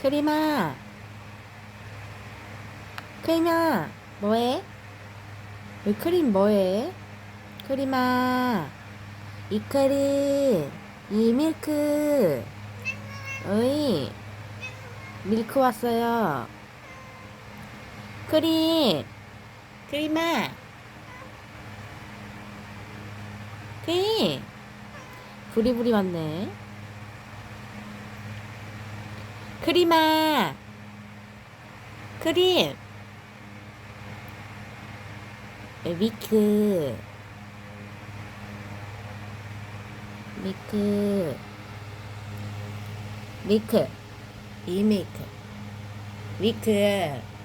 크리마 크리마 뭐해? 왜 크림 뭐해? 크리마 이 크림 이 밀크. 어이 밀크 왔어요. 크림 크리마 크림. 부리부리 왔네 크리마 크림 미크 미크 미크 이 미크 미크 어이